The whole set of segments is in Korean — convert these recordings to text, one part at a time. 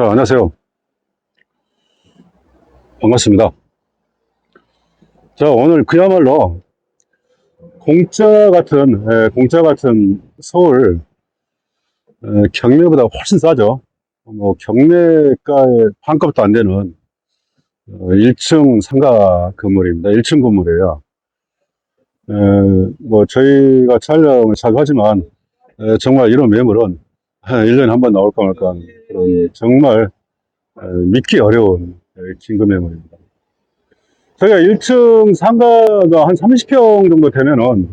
자, 안녕하세요. 반갑습니다. 자, 오늘 그야말로 공짜 같은, 예, 공짜 같은 서울, 예, 경매보다 훨씬 싸죠. 뭐, 경매가의 반값도 안 되는 어, 1층 상가 건물입니다. 1층 건물이에요. 에, 뭐, 저희가 촬영을 자주 하지만, 에, 정말 이런 매물은 한 1년에 한 번 나올까 말까 하는 그런 정말 에, 믿기 어려운 에, 긴급 매물입니다. 저희가 1층 상가가 한 30평 정도 되면은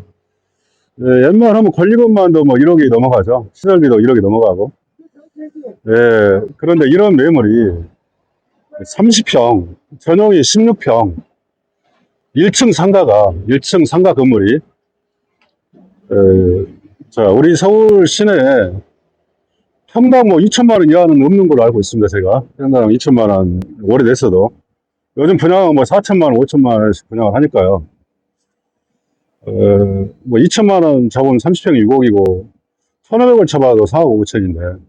에, 웬만하면 권리금만도 뭐 1억이 넘어가죠. 시설비도 1억이 넘어가고. 예, 그런데 이런 매물이 30평, 전용이 16평, 1층 상가가, 1층 상가 건물이, 에, 자, 우리 서울 시내에 평당 뭐 2천만 원 이하는 없는 걸로 알고 있습니다, 제가. 평당 2천만 원 오래됐어도. 요즘 분양은 뭐 4천만 원, 5천만 원씩 분양을 하니까요. 어, 뭐 2천만 원 잡으면 30평 6억이고, 1,500을 쳐봐도 4억 5천인데,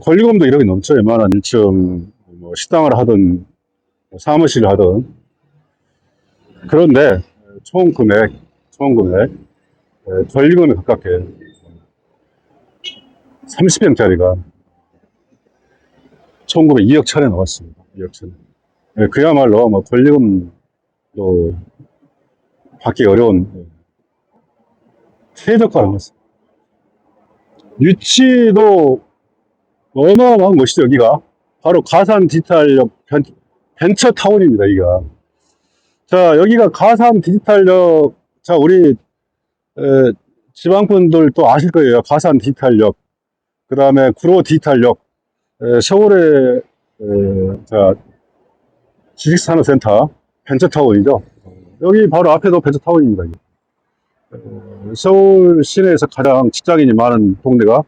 권리금도 1억이 넘죠. 웬만한 1층 뭐 식당을 하든 뭐 사무실을 하든 그런데 총 금액 총 금액 에, 권리금에 가깝게 30평짜리가 총 금액 2억 천에 나왔습니다. 2억 천에. 예, 그야말로 뭐 권리금도 받기 어려운 예, 최저가 나왔습니다. 위치도 어마어마한 곳이죠, 여기가. 바로 가산 디지털역 벤, 벤처타운입니다, 여기가. 자, 여기가 가산 디지털역, 자, 우리, 에, 지방분들 또 아실 거예요. 가산 디지털역, 그 다음에 구로 디지털역, 에, 서울의, 지식산업센터 벤처타운이죠. 여기 바로 앞에도 벤처타운입니다. 에, 서울 시내에서 가장 직장인이 많은 동네가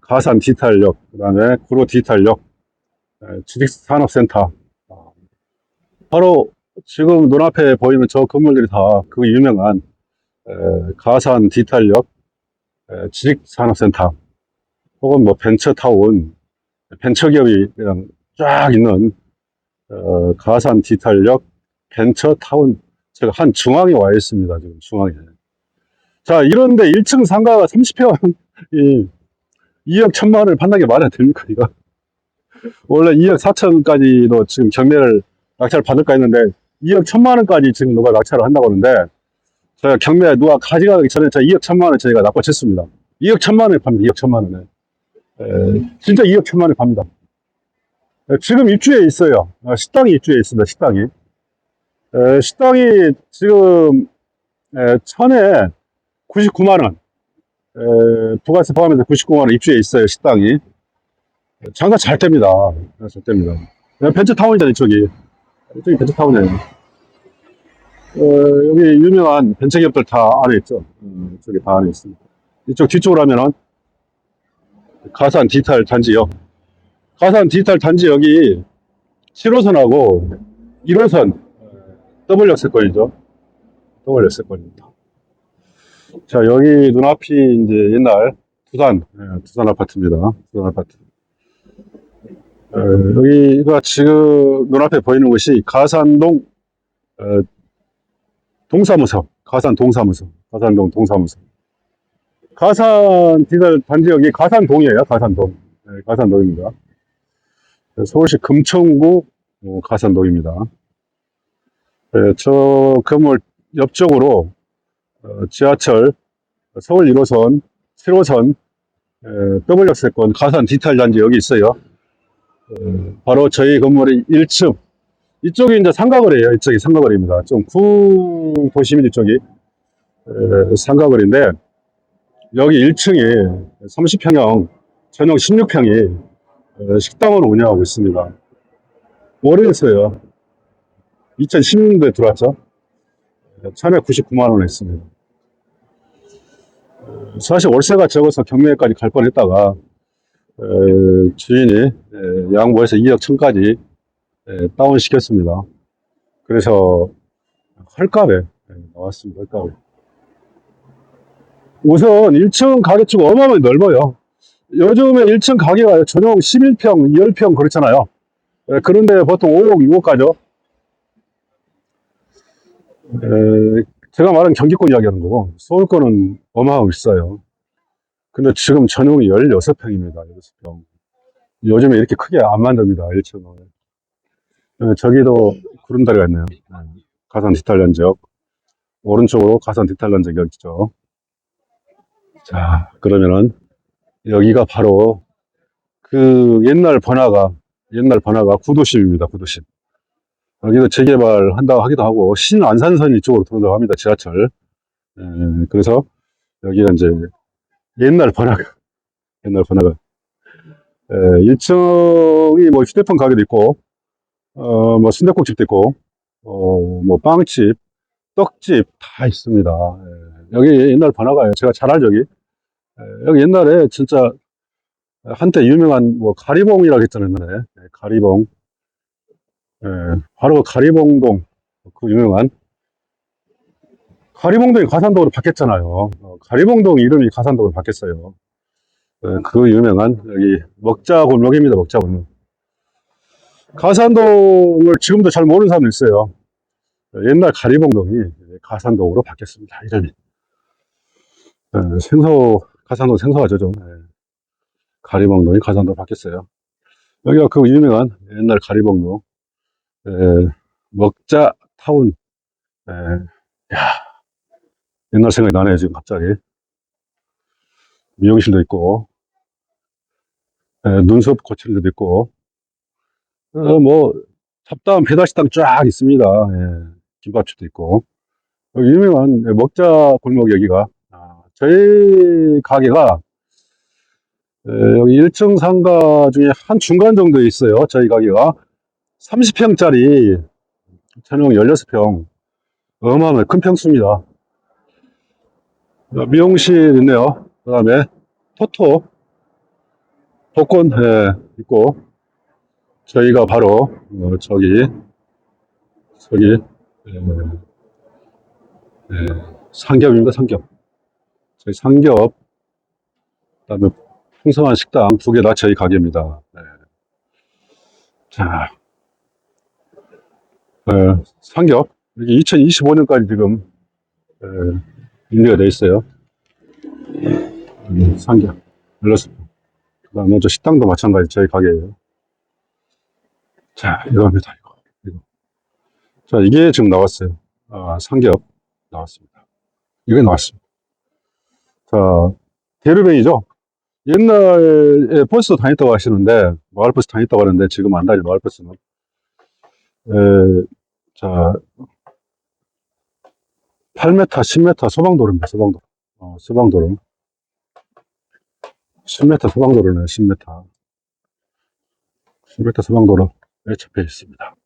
가산 디지털역, 그 다음에 구로 디지털역, 에, 지식산업센터. 아, 바로 지금 눈앞에 보이는 저 건물들이 다 그 유명한 에, 가산 디지털역, 에, 지식산업센터, 혹은 뭐 벤처타운, 벤처기업이 그냥 쫙 있는 어, 가산 디지털역 벤처타운, 제가 한 중앙에 와 있습니다. 지금 중앙에. 자, 이런데 1층 상가가 30평 이 2억 천만 원을 판다는 게 말이 안 됩니까, 이거? 원래 2억 4천까지도 지금 경매를 낙찰을 받을까 했는데, 2억 천만 원까지 지금 누가 낙찰을 한다고 하는데, 제가 경매 누가 가져가기 전에 제가 2억 천만 원 저희가 납부했습니다. 2억 천만 원에 팝니다, 2억 천만 원에. 에, 진짜 2억 천만 원에 팝니다. 에, 지금 입주해 있어요. 어, 식당이 입주해 있습니다, 식당이. 에, 식당이 지금, 에, 천에 99만 원. 에, 부가세 포함해서 99만 원 입주해 있어요, 식당이. 장사 잘 됩니다. 잘 됩니다. 벤처타운이잖아요, 이쪽이. 이쪽이 벤처타운이에요. 어, 여기 유명한 벤처기업들 다 안에 있죠. 음, 이쪽에 다 안에 있습니다. 이쪽 뒤쪽으로 하면은 가산 디지털 단지역. 가산 디지털 단지역이 7호선하고 1호선 더블 역세권이죠. 더블 역세권입니다. 자, 여기 눈앞이 이제 옛날 두산, 예, 두산 아파트입니다. 두산 아파트. 어, 여기가 지금 눈앞에 보이는 곳이 가산동, 어, 동사무소, 가산 동사무소, 가산동 동사무소. 가산 디지털 단지역이 가산동이에요, 가산동. 예, 가산동입니다. 서울시 금천구 어, 가산동입니다. 예, 저 건물 옆쪽으로 어, 지하철 서울 1호선, 7호선 에, 더블 역세권 가산 디지털 단지 여기 있어요. 어, 바로 저희 건물의 1층. 이쪽이 이제 상가거리예요. 이쪽이 상가거리입니다. 좀 구도심인 이쪽이 에, 상가거리인데 여기 1층이 30평형 전용 16평이 어, 식당으로 운영하고 있습니다. 오래됐어요. 2016년도에 들어왔죠. 1199만 원 했습니다. 사실 월세가 적어서 경매까지 갈 뻔했다가 에, 주인이 에, 양보해서 2억 천까지 에, 다운 시켰습니다. 그래서 헐값에 에, 나왔습니다. 헐값에. 우선 1층 가격주가 어마어마하게 넓어요. 요즘에 1층 가게가 전용 11평, 10평 그렇잖아요. 예, 그런데 보통 5억, 6억 가죠. 에, 제가 말한 경기권 이야기하는 거고, 서울 거는 어마어마하게 비싸요. 근데 지금 전용이 16평입니다. 16평. 요즘에 이렇게 크게 안 만듭니다. 1층을. 에, 저기도 구름다리가 있네요. 예, 가산 디탈련 지역. 오른쪽으로 가산 디탈련 지역 있죠. 자, 그러면은, 여기가 바로 그 옛날 번화가, 옛날 번화가 구도심입니다. 구도심. 여기도 재개발 한다고 하기도 하고, 신안산선 이쪽으로 들어온다고 합니다. 지하철. 에, 그래서 여기가 이제 옛날 번화가, 옛날 번화가. 에, 1층이 뭐 휴대폰 가게도 있고, 어, 뭐 순댓국집도 있고, 어, 뭐 빵집, 떡집 다 있습니다. 예, 여기 옛날 번화가예요. 제가 잘 알죠, 여기. 예, 여기 옛날에 진짜 한때 유명한 뭐 가리봉이라고 했잖아요, 옛날에. 예, 가리봉. 예, 바로 그 가리봉동, 그 유명한. 가리봉동이 가산동으로 바뀌었잖아요. 어, 가리봉동 이름이 가산동으로 바뀌었어요. 예, 그 유명한 여기 먹자 골목입니다, 먹자 골목. 가산동을 지금도 잘 모르는 사람도 있어요. 예, 옛날 가리봉동이 가산동으로 바뀌었습니다, 이름이. 예, 생소, 가산동 생소하죠, 좀. 예. 가리봉동이 가산도로 바뀌었어요. 여기가 그 유명한 옛날 가리봉동, 에, 먹자 타운, 에, 야, 옛날 생각이 나네요, 지금 갑자기. 미용실도 있고, 에, 눈썹 고치는 데도 있고, 어, 뭐, 잡다운 배달식당 쫙 있습니다. 예, 김밥집도 있고. 여기 유명한 먹자 골목 여기가, 아, 저희 가게가 에, 여기 1층 상가 중에 한 중간 정도에 있어요. 저희 가게가. 30평짜리 전용 16평. 어마어마한 큰 평수입니다. 어, 미용실 있네요. 그 다음에 토토, 복권 예, 있고 저희가 바로 어, 저기 저기 예, 예, 삼겹입니다. 삼겹. 저희 삼겹 그다음에 풍성한 식당 두 개 다 저희 가게입니다. 네. 자, 에, 삼겹 이게 2025년까지 지금 에, 인리가 돼 있어요. 음, 삼겹 16개. 그다음에 저 식당도 마찬가지 저희 가게예요. 자, 이겁니다. 이거. 이거. 자, 이게 지금 나왔어요. 아, 삼겹 나왔습니다. 이게 나왔습니다. 자, 대르베이죠. 옛날에 버스 다녔다고 하시는데, 마을버스 다녔다고 하는데, 지금 안 다니, 마을버스는. 에, 자, 8m, 10m 소방도로입니다, 소방도로. 어, 소방도로. 10m 소방도로네, 10m. 10m 소방도로에 접해 있습니다.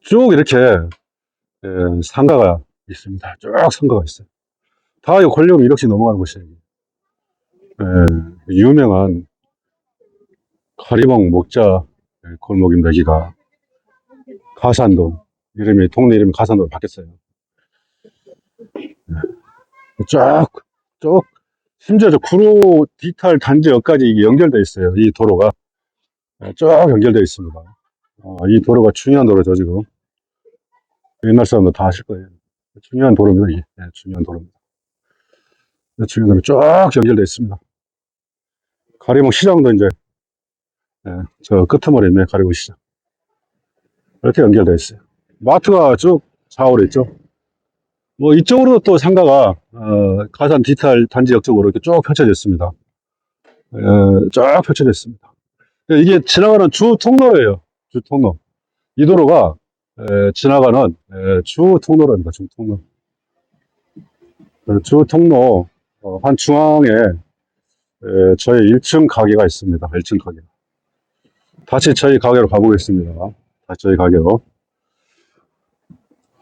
쭉 이렇게, 에, 상가가 있습니다. 쭉 상가가 있어요. 다 이거 걸리면 1억씩 넘어가는 곳이에요. 에, 유명한 가리봉 목자 골목입니다, 여기가. 가산동. 이름이, 동네 이름이 가산동으로 바뀌었어요. 네. 쭉, 쭉, 심지어 저 구로 디탈 단지역까지 이게 연결되어 있어요. 이 도로가. 네, 쭉 연결되어 있습니다. 어, 이 도로가 중요한 도로죠, 지금. 옛날 사람들 다 아실 거예요. 중요한 도로입니다. 네, 중요한 도로입니다. 네, 중요한 도로 쭉 연결되어 있습니다. 가리봉 시장도 이제 예, 저 끄트머리 있네 가리봉 시장. 이렇게 연결되어 있어요. 마트가 쭉 좌우로 있죠. 뭐 이쪽으로 또 상가가 어, 가산 디지털 단지 역 쪽으로 이렇게 쭉 펼쳐져 있습니다. 예, 쫙 펼쳐져 있습니다. 이게 지나가는 주 통로예요. 주 통로. 이 도로가 예, 지나가는 예, 주 통로입니다 주 통로. 예, 주 통로 어, 한 중앙에 에, 저희 1층 가게가 있습니다. 1층 가게. 다시 저희 가게로 가보겠습니다. 다시 저희 가게로.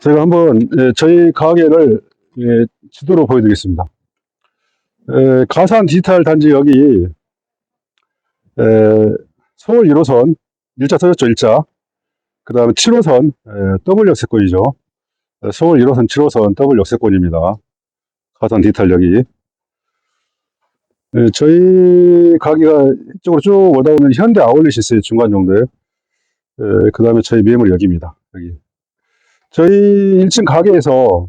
제가 한번 에, 저희 가게를 에, 지도로 보여드리겠습니다. 에, 가산 디지털 단지 여기 에, 서울 1호선 1자 터졌죠 1자 그 다음에 7호선 에, W 역세권이죠 에, 서울 1호선 7호선 W 역세권입니다 가산 디지털 여기 네, 저희 가게가 이쪽으로 쭉 오다 보면 현대 아울렛이 있어요. 중간 정도에. 그 다음에 저희 매물 여기입니다. 여기. 저희 1층 가게에서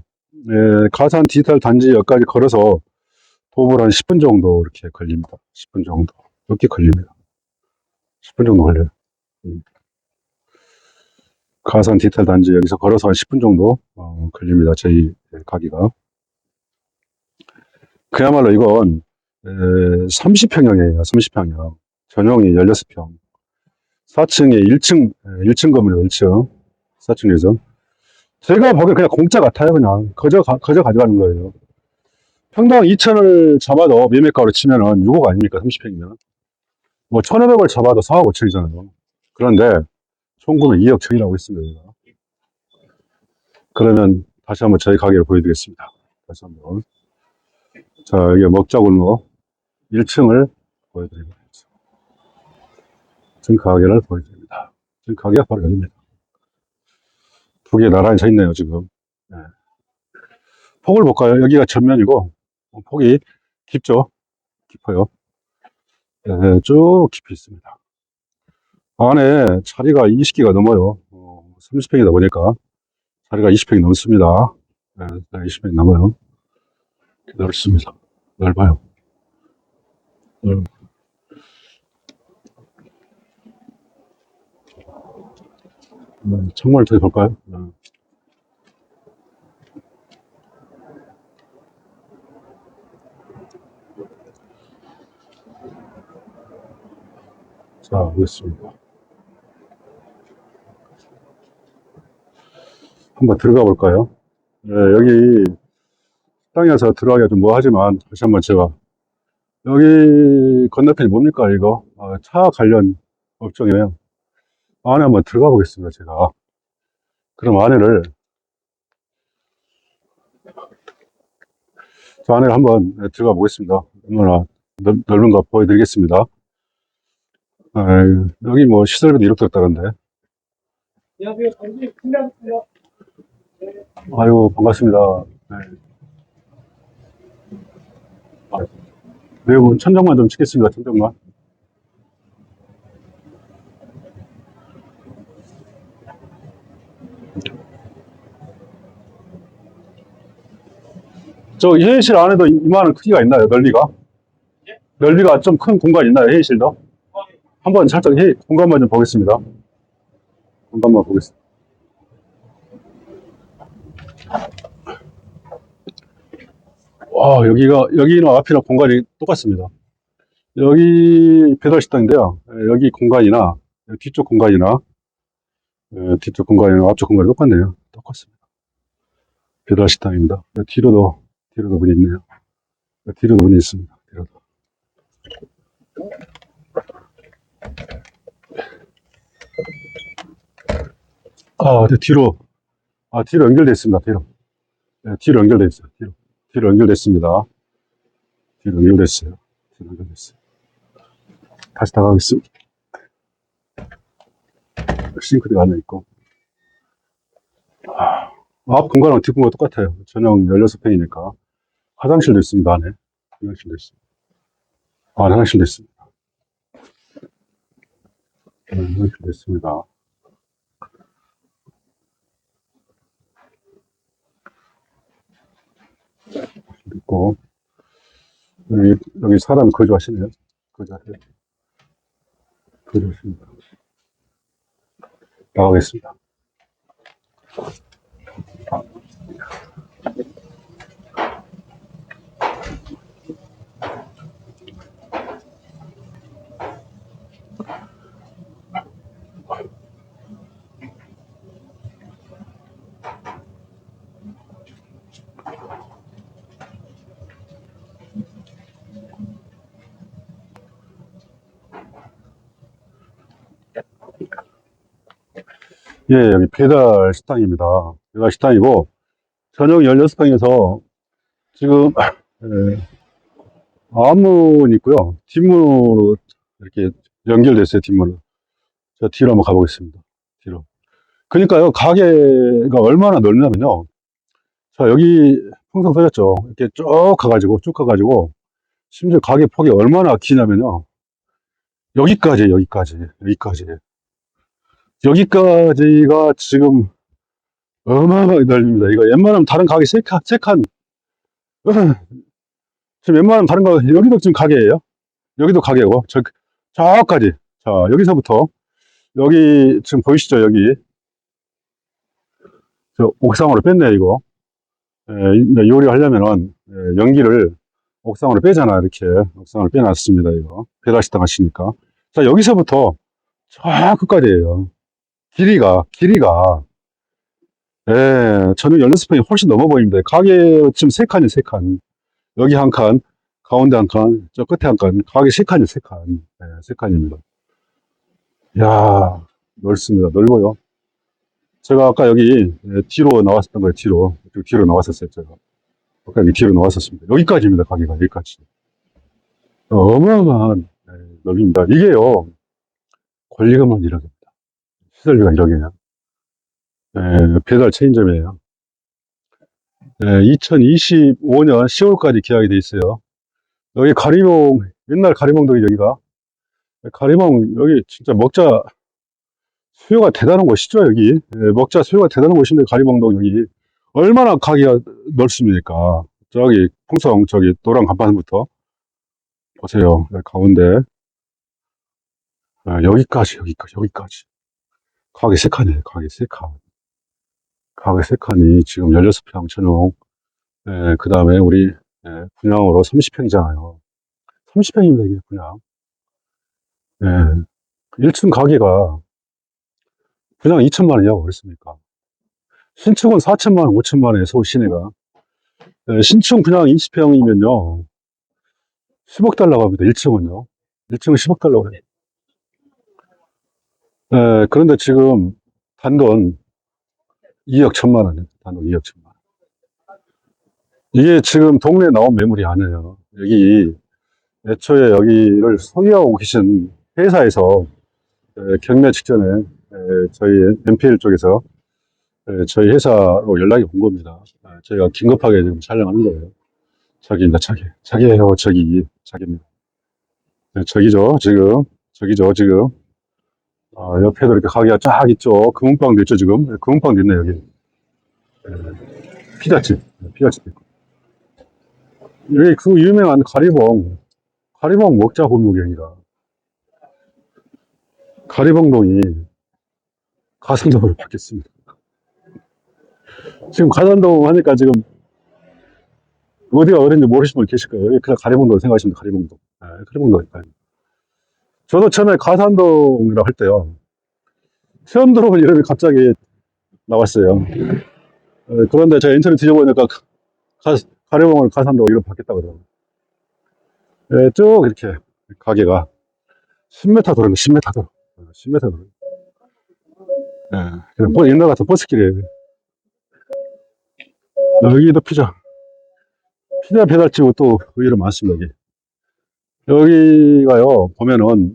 예, 가산 디지털 단지역까지 걸어서 도보를 한 10분 정도 이렇게 걸립니다. 10분 정도. 이렇게 걸립니다. 10분 정도 걸려요. 음. 가산 디지털 단지 여기서 걸어서 한 10분 정도 어, 걸립니다. 저희 가게가. 그야말로 이건 30평형이에요. 30평형. 전용이 16평. 4층에 1층, 1층 건물이에요. 1층. 4층에서. 제가 보기엔 그냥 공짜 같아요. 그냥. 거저, 가, 거저 가져가는 거예요. 평당 2천을 잡아도 매매가로 치면은 6억 아닙니까? 30평이면. 뭐 1,500을 잡아도 4억 5천이잖아요. 그런데 총금은 2억 천이라고 했습니다. 그러면 다시 한번 저희 가게를 보여드리겠습니다. 다시 한번. 자, 여기 먹자골목 1층을 보여드립니다. 지금 가게를 보여드립니다. 지금 가게가 바로 여기입니다. 두 개 나란히 서 있네요, 지금. 네. 폭을 볼까요? 여기가 전면이고, 어, 폭이 깊죠? 깊어요. 네, 쭉 깊이 있습니다. 안에 자리가 20개가 넘어요. 어, 30평이다 보니까 자리가 20평이 넘습니다. 네, 20평이 넘어요. 넓습니다. 넓어요. 넓. 네, 정말 어떻게 볼까요? 네. 자, 보겠습니다. 한번 들어가 볼까요? 네, 여기 땅에서 들어가기가 좀 뭐하지만 다시 한번 제가 여기 건너편이 뭡니까 이거? 어, 차 관련 업종이에요. 안에 한번 들어가 보겠습니다 제가. 그럼 안에를 저 안에 한번 들어가 보겠습니다. 얼마나 넓, 넓은가 보여드리겠습니다. 아유, 여기 뭐 시설비도 이렇게 팀장입니다. 아유 반갑습니다. 네. 내용 천장만 좀 찍겠습니다 천장만 저 회의실 안에도 이만한 크기가 있나요 넓이가? 예? 넓이가 좀 큰 공간 있나요 회의실도? 한번 살짝 회의 공간만 좀 보겠습니다 공간만 보겠습니다 와, 여기가, 여기는 앞이랑 공간이 똑같습니다. 여기 배달식당인데요. 예, 여기 공간이나, 뒤쪽 공간이나, 예, 뒤쪽 공간이나 앞쪽 공간이 똑같네요. 똑같습니다. 배달식당입니다. 예, 뒤로도, 뒤로도 문이 있네요. 예, 뒤로도 문이 있습니다. 뒤로도. 아, 네, 뒤로, 아, 뒤로 연결되어 있습니다. 뒤로. 예, 뒤로 연결되어 있어요. 뒤로. 뒤로 연결됐습니다. 뒤로 연결됐어요. 뒤로 연결됐어요. 다시 나가겠습니다. 싱크대가 하나 있고. 아, 앞 공간은 뒷 공간 똑같아요. 전용 16평이니까. 화장실도 있습니다, 안에. 화장실도 있습니다. 아, 화장실도 있습니다. 네, 화장실도 있습니다. 있고 여기, 여기 사람 거주하시네요. 거주하세요. 거주하십니다. 나가겠습니다. 예, 여기 배달 식당입니다. 배달 식당이고, 저녁 16평에서 지금, 예, 앞문 있고요. 뒷문으로 이렇게 연결됐어요, 뒷문으로. 저 뒤로 한번 가보겠습니다. 뒤로. 그러니까요, 가게가 얼마나 넓냐면요. 자, 여기 풍선 써졌죠. 이렇게 쭉 가가지고, 쭉 가가지고, 심지어 가게 폭이 얼마나 기냐면요. 여기까지, 여기까지, 여기까지. 여기까지가 지금 어마어마하게 넓습니다. 이거 웬만하면 다른 가게 세 칸, 세 칸. 어, 지금 웬만하면 다른 가게, 여기도 지금 가게예요. 여기도 가게고, 저, 저까지. 자, 여기서부터, 여기, 지금 보이시죠, 여기. 저, 옥상으로 뺐네, 이거. 예, 요리하려면은, 예, 연기를 옥상으로 빼잖아, 이렇게. 옥상으로 빼놨습니다, 이거. 배달식당 하시니까. 자, 여기서부터, 저 끝까지예요. 길이가, 길이가. 예, 저는 연료스평이 훨씬 넘어 보입니다. 가게 지금 세 칸이 세 칸. 여기 한 칸, 가운데 한 칸, 저 끝에 한 칸. 가게 세 칸이 세 칸. 예, 세 칸입니다. 이야, 넓습니다. 넓어요. 제가 아까 여기 예, 뒤로 나왔었던 거예요, 뒤로. 뒤로 나왔었어요, 제가. 아까 여기 뒤로 나왔었습니다. 여기까지입니다, 가게가. 여기까지. 어마어마한 예, 넓입니다. 이게요, 권리금만 1억입니다. 시설비가 1억이에요. 예, 배달 체인점이에요. 예, 2025년 10월까지 계약이 돼 있어요. 여기 가리봉, 옛날 가리봉동이 여기가. 가리봉, 여기 진짜 먹자 수요가 대단한 곳이죠, 여기. 예, 먹자 수요가 대단한 곳인데, 가리봉동 여기. 얼마나 가기가 넓습니까? 저기, 풍성, 저기, 노란 간판부터. 보세요. 가운데. 아, 여기까지, 여기까지, 여기까지. 가게 세 칸이에요, 가게 세 칸. 가게 세 칸이 지금 16평 전용, 예, 그 다음에 우리, 예, 분양으로 30평이잖아요. 30평입니다, 이게 분양. 예, 1층 가게가 분양 2천만 원이라고 그랬습니까? 신축은 4천만 원, 5천만 원에 서울 시내가. 예, 신축 분양 20평이면요. 10억 달러고 합니다, 1층은요. 1층은 10억 달러고 그래요. 예, 그런데 지금 단돈 2억 천만 원이에요. 단돈 2억 천만 원. 이게 지금 동네에 나온 매물이 아니에요. 여기, 애초에 여기를 소유하고 계신 회사에서 에, 경매 직전에 에, 저희 MPL 쪽에서 에, 저희 회사로 연락이 온 겁니다. 아, 저희가 긴급하게 지금 촬영하는 거예요. 저기입니다, 저기. 저기예요, 저기. 저기입니다. 네, 저기죠, 지금. 저기죠, 지금. 아, 옆에도 이렇게 가게가 쫙 있죠. 금은방도 있죠, 지금. 네, 금은방도 있네, 여기. 네, 피자집. 네, 피자집 있고. 여기 그 유명한 가리봉. 가리봉 먹자 골목이입니다. 가리봉동이 가산동으로 바뀌었습니다. 지금 가산동 하니까 지금 어디가 어딘지 모르시는 분 계실 거예요. 그냥 가리봉동 생각하시면 가리봉동. 네, 가리봉동이니까요. 저도 처음에 가산동이라고 할 때요. 처음 들어본 이름이 갑자기 나왔어요. 어, 그런데 제가 인터넷 뒤져보니까 가, 가려봉을 가산동 이름 바뀌었다고 그러더라고요. 예, 쭉 이렇게 가게가 10m 도로입니다. 10m 도로. 어, 10m 도로. 예, 그냥 뭐 옛날 같은 버스길이에요. 여기도 피자. 피자 배달집은 또 의외로 많습니다, 여기. 여기가요, 보면은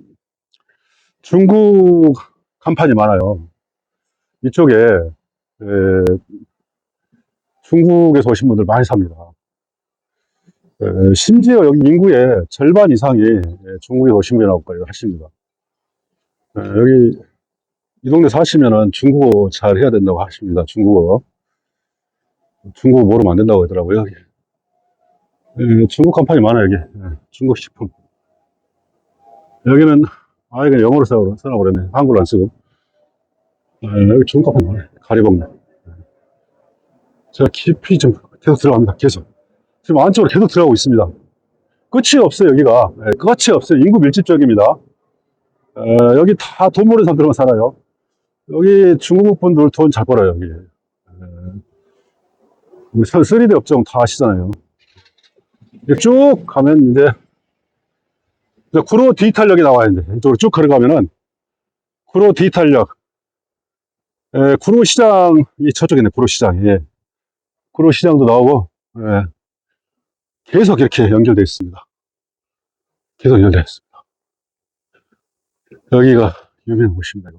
중국 간판이 많아요. 이쪽에, 에, 중국에서 오신 분들 많이 삽니다. 에, 심지어 여기 인구의 절반 이상이 예, 중국에서 오신 분이라고 하십니다. 에, 여기 이 동네 사시면은 중국어 잘 해야 된다고 하십니다. 중국어. 중국어 모르면 안 된다고 하더라고요. 에, 중국 간판이 많아요, 여기. 예, 중국 식품. 여기는 아 이거 영어로 써라고 그러네. 한글로 안 쓰고. 아, 여기 간판이 많아요. 가리봉네. 제가 깊이 좀 계속 들어갑니다. 계속. 지금 안쪽으로 계속 들어가고 있습니다. 끝이 없어요, 여기가. 예, 끝이 없어요. 인구 밀집적입니다. 어, 여기 다 돈 모르는 사람들만 살아요. 여기 중국 분들 돈 잘 벌어요, 여기. 예. 우리 3D 업종 다 아시잖아요. 쭉 가면 이제, 이제 구로 디지털역이 나와야 돼. 이쪽으로 쭉 걸어가면은, 구로 디지털역. 예, 구로 시장 이 저쪽이네, 구로 시장. 예. 구로 시장도 나오고, 예. 계속 이렇게 연결되어 있습니다. 계속 연결되어 있습니다. 여기가 유명한 곳입니다.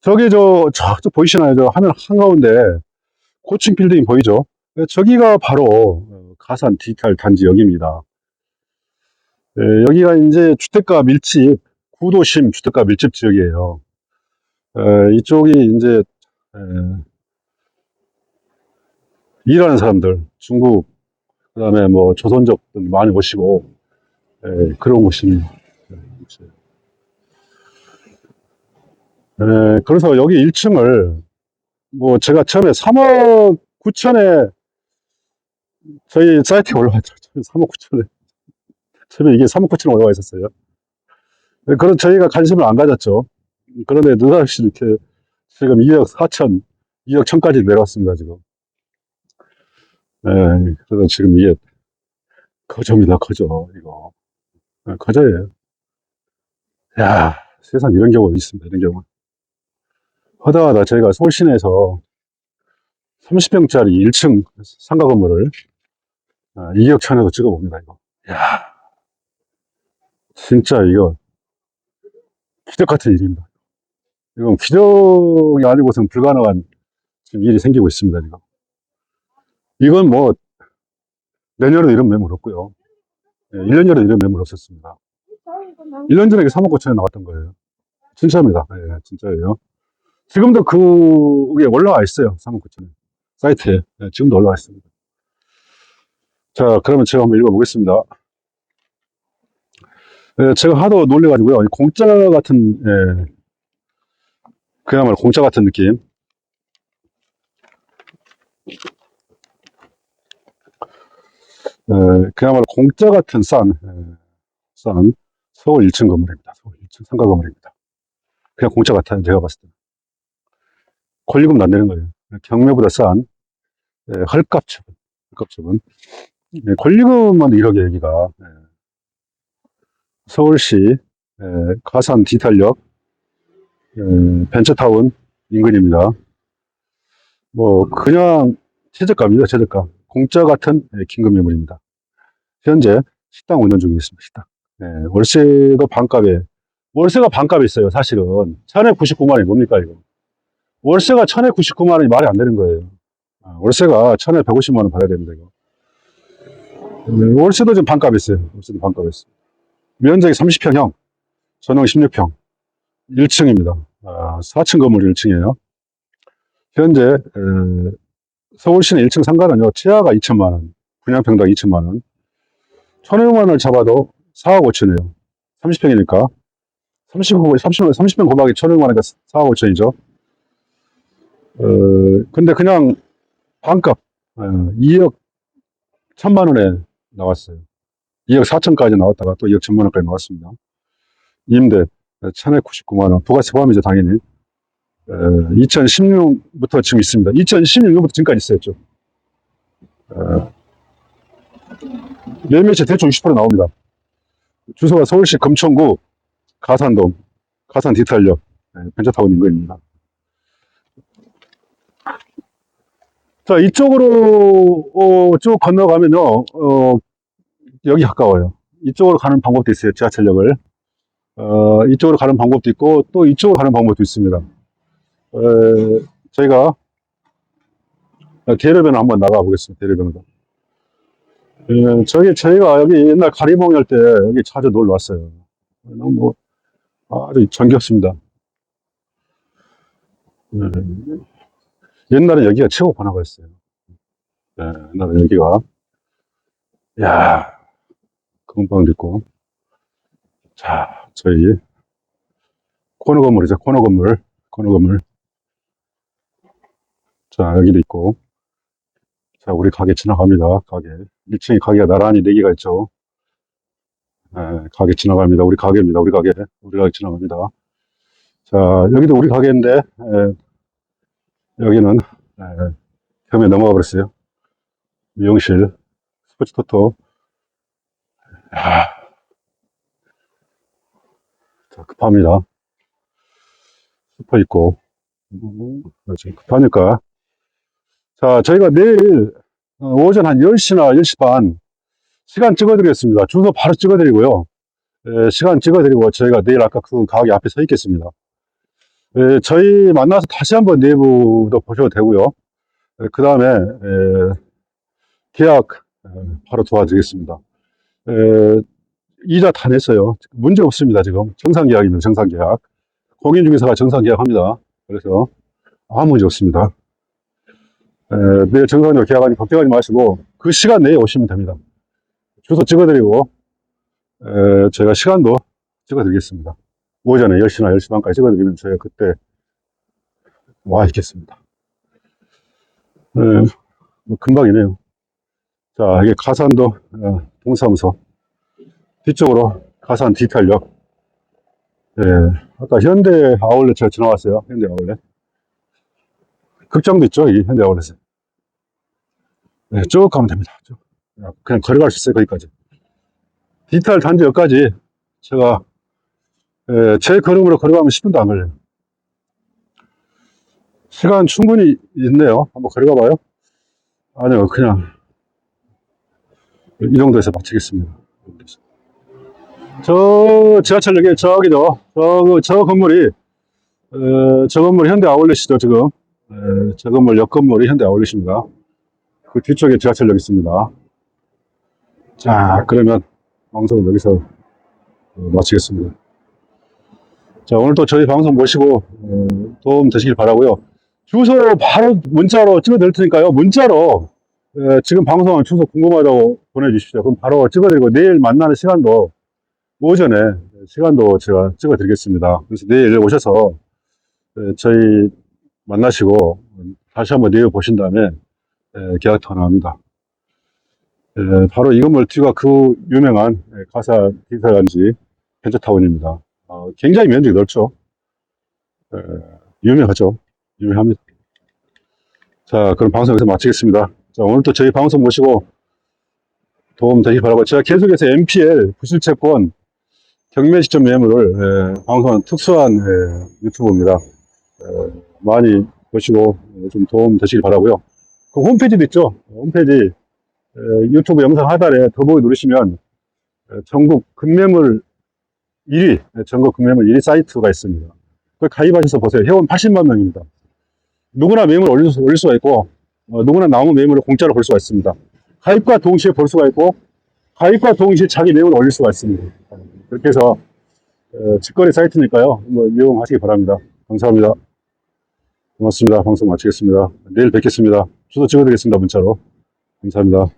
저기 저, 저쪽 보이시나요? 저 화면 한가운데 고층 빌딩 보이죠? 예, 저기가 바로 어, 가산 디지털 단지 여기입니다. 에, 여기가 이제 주택가 밀집, 구도심 주택가 밀집 지역이에요. 에, 이쪽이 이제, 에, 일하는 사람들, 중국, 그 다음에 뭐 조선족들 많이 오시고, 에, 그런 곳입니다. 에, 그래서 여기 1층을, 뭐 제가 처음에 3억 9천에 저희 사이트에 올라왔죠. 3억 9천에. 처음에 이게 3억 9천에 올라와 있었어요. 네, 그런 저희가 관심을 안 가졌죠. 그런데 느닷없이 이렇게 지금 2억 4천, 2억 1천까지 내려왔습니다, 지금. 네, 그래서 지금 이게 거저입니다, 거저, 이거. 네, 거저예요. 야, 세상 이런 경우가 있습니다, 이런 경우. 하다하다 저희가 서울 시내에서 30평짜리 1층 상가 건물을 2억 천에도 찍어봅니다, 이거. 야 진짜 이거 기적 같은 일입니다. 이건 기적이 아니고선 불가능한 지금 일이 생기고 있습니다, 지금. 이건 뭐, 내년에도 이런 매물 없고요. 1년 전에 이런 매물 없었습니다. 1년 전에 3억 9천에 나왔던 거예요. 진짜입니다. 예, 진짜예요. 지금도 그게 올라와 있어요. 3억 9천에. 사이트에. 예, 지금도 올라와 있습니다. 자, 그러면 제가 한번 읽어보겠습니다. 예, 제가 하도 놀래가지고요. 이 공짜 같은, 예, 그야말로 공짜 같은 느낌. 예, 그야말로 공짜 같은 싼, 예, 싼 서울 1층 건물입니다. 서울 1층 상가 건물입니다. 그냥 공짜 같아요. 제가 봤을 때. 권리금도 안 내는 거예요. 경매보다 싼, 예, 헐값 처분. 헐값 처분. 예, 권리금만 1억에 여기가. 예. 서울시 예, 가산 디탈역 예, 벤처타운 인근입니다. 뭐 그냥 최저가입니다. 최저가. 공짜 같은 예, 긴급 매물입니다. 현재 식당 운영 중에 있습니다. 식당. 예, 월세도 반값에 월세가 반값에 있어요. 사실은 1,099만 원이 뭡니까 이거? 월세가 1,099만 원이 말이 안 되는 거예요. 아, 월세가 1,150만 원 받아야 됩니다. 이거. 예, 월세도 지금 반값에 있어요. 월세도 반값에 있어요. 면적이 30평형, 전용 16평, 1층입니다. 아, 4층 건물 1층이에요. 현재 에, 서울시내 1층 상가는요, 치아가 2천만 원, 분양평당 2천만 원, 1,500만 원을 잡아도 4억 5천이에요. 30평이니까 30, 30, 30평 고박이 1,500만 원이니까 4억 5천이죠. 어, 근데 그냥 반값 어, 2억 1천만 원에 나왔어요. 2억 4천까지 나왔다가 또 2억 1천만 원까지 나왔습니다. 임대 1,199만 원, 부가세 포함이죠, 당연히. 2016부터 지금 있습니다. 2016년부터 지금까지 있었죠. 매매세 대충 60% 나옵니다. 주소가 서울시 금천구 가산동, 가산 디탈역, 벤처타운 인근입니다. 자, 이쪽으로 어, 쭉 건너가면요, 어, 여기 가까워요. 이쪽으로 가는 방법도 있어요. 지하철역을. 어, 이쪽으로 가는 방법도 있고, 또 이쪽으로 가는 방법도 있습니다. 어, 저희가 대로변을 한번 나가 보겠습니다. 대로변으로. 예, 저기, 저희가 여기 옛날 가리봉 할때 여기 자주 놀러 왔어요. 너무 아주 정겹습니다. 예, 옛날에 여기가 최고 번화가였어요. 예, 옛날에 여기가. 야 금방도 있고. 자, 저희 코너 건물이죠. 코너 건물. 코너 건물. 자, 여기도 있고. 자, 우리 가게 지나갑니다. 가게. 1층에 가게가 나란히 4개가 있죠. 예, 가게 지나갑니다. 우리 가게입니다. 우리 가게. 우리 가게 지나갑니다. 자, 여기도 우리 가게인데, 예, 여기는, 예, 겸에 넘어가 버렸어요. 미용실, 스포츠 토토. 야, 자, 급합니다. 슈퍼 있고. 음, 지금 급하니까. 자, 저희가 내일 어, 오전 한 10시나 10시 반 시간 찍어드리겠습니다. 주소 바로 찍어드리고요. 에, 시간 찍어드리고 저희가 내일 아까 그 가게 앞에 서 있겠습니다. 에, 저희 만나서 다시 한번 내부도 보셔도 되고요. 그 다음에 계약 에, 바로 도와드리겠습니다. 에, 이자 다 냈어요. 문제 없습니다, 지금. 정상계약입니다, 정상계약. 공인중개사가 정상계약합니다. 그래서 아무 문제 없습니다. 에, 내일 정상적으로 계약하니 걱정하지 마시고 그 시간 내에 오시면 됩니다. 주소 찍어드리고 에, 제가 시간도 찍어드리겠습니다. 오전에 10시나 10시 반까지 찍어드리면 저희가 그때 와 있겠습니다. 에, 뭐 금방이네요. 자, 이게 가산도 어, 동사무소 뒤쪽으로 가산 디탈역 예, 아까 현대 아울렛 제가 지나왔어요. 현대 아울렛. 극장도 있죠, 이 현대 아울렛에. 네, 쭉 가면 됩니다. 쭉. 그냥 걸어갈 수 있어요, 거기까지. 디탈 단지 역까지 제가 예, 제 걸음으로 걸어가면 10분도 안 걸려요. 시간 충분히 있네요. 한번 걸어가 봐요. 아니요, 그냥 이 정도에서 마치겠습니다. 저 지하철역에 저기죠. 저, 그- 저 건물이 어, 저 건물 현대 아울렛이죠 지금. 에, 저 건물 옆 건물이 현대 아울렛입니다. 그 뒤쪽에 지하철역 있습니다. 자 그러면 방송을 여기서 어, 마치겠습니다. 자 오늘도 저희 방송 보시고 어, 도움 되시길 바라고요. 주소 바로 문자로 찍어드릴 테니까요. 문자로 에, 지금 방송한 주소 궁금하다고 보내주십시오. 그럼 바로 찍어드리고 내일 만나는 시간도 오전에 시간도 제가 찍어드리겠습니다. 그래서 내일 오셔서 에, 저희 만나시고 다시 한번 내일 보신 다음에 에, 계약 통화합니다. 에, 바로 이 건물 뒤가 그 유명한 에, 가사 디지털단지 벤처타운입니다. 어, 굉장히 면적이 넓죠. 에, 유명하죠. 유명합니다. 자, 그럼 방송 여기서 마치겠습니다. 자, 오늘도 저희 방송 보시고 도움 되시기 바라고 제가 계속해서 MPL 부실채권 경매 시점 매물을 에, 방송한 특수한 에, 유튜브입니다. 에, 많이 보시고 에, 좀 도움 되시길 바라고요. 그 홈페이지도 있죠. 홈페이지 에, 유튜브 영상 하단에 더보기 누르시면 에, 전국 금매물 1위, 에, 전국 금매물 1위 사이트가 있습니다. 그 가입하셔서 보세요. 회원 80만 명입니다. 누구나 매물 올릴, 수, 올릴 수가 있고 어, 누구나 나무 매물을 공짜로 볼 수가 있습니다. 가입과 동시에 볼 수가 있고 가입과 동시에 자기 매물을 올릴 수가 있습니다. 그렇게 해서 어, 직거래 사이트니까요. 뭐 이용하시기 바랍니다. 감사합니다. 고맙습니다. 방송 마치겠습니다. 내일 뵙겠습니다. 주소 찍어드리겠습니다. 문자로. 감사합니다.